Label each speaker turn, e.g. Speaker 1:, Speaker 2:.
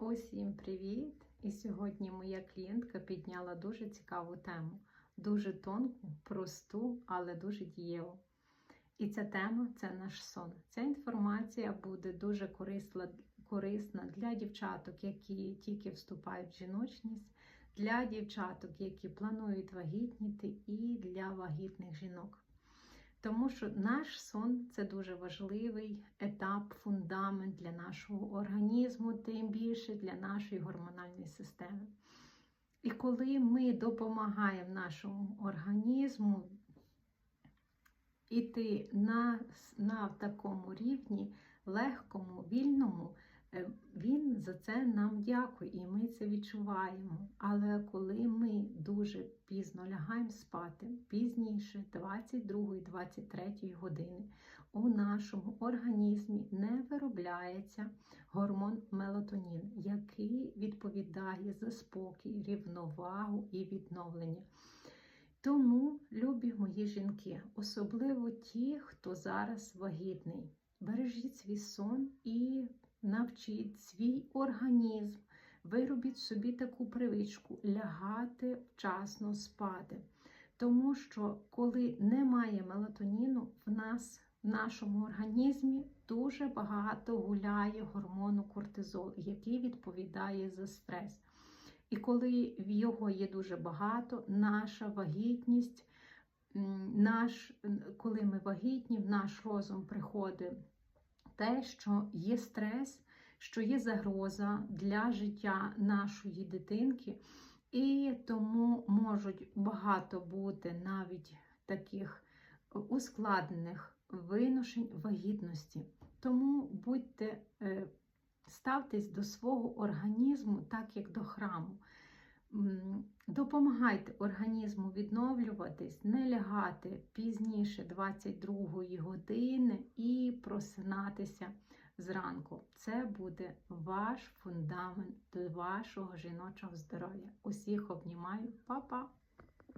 Speaker 1: Усім привіт! І сьогодні моя клієнтка підняла дуже цікаву тему, дуже тонку, просту, але дуже дієву. І ця тема це наш сон. Ця інформація буде дуже корисна, для дівчаток, які тільки вступають в жіночність, для дівчаток, які планують вагітніти, і для вагітних жінок. Тому що наш сон це дуже важливий етап, фундамент для нашого організму, тим більше для нашої гормональної системи. І коли ми допомагаємо нашому організму іти на, на такому рівні, легкому, вільному, е, він за це нам дякує, і ми це відчуваємо. Але дуже пізно лягаємо спати, пізніше 22-23 години, у нашому організмі не виробляється гормон мелатонін, який відповідає за спокій, рівновагу і відновлення. Тому, любі мої жінки, особливо ті, хто зараз вагітний, бережіть свій сон і навчіть свій організм, виробіть собі таку привичку лягати вчасно спати. Тому що, коли немає мелатоніну, в нас в нашому організмі дуже багато гуляє гормону кортизол, який відповідає за стрес. І коли його є дуже багато, наша вагітність, наш, коли ми вагітні, в наш розум приходить те, що є стрес, що є загроза для життя нашої дитинки, і тому можуть багато бути навіть таких ускладнених виношень вагітності. Тому будьте е, ставтесь до свого організму так, як до храму. Допомагайте організму відновлюватись, не лягати пізніше 22 години і просинатися зранку. Це буде ваш фундамент до вашого жіночого здоров'я. Усіх обнімаю, Па-па!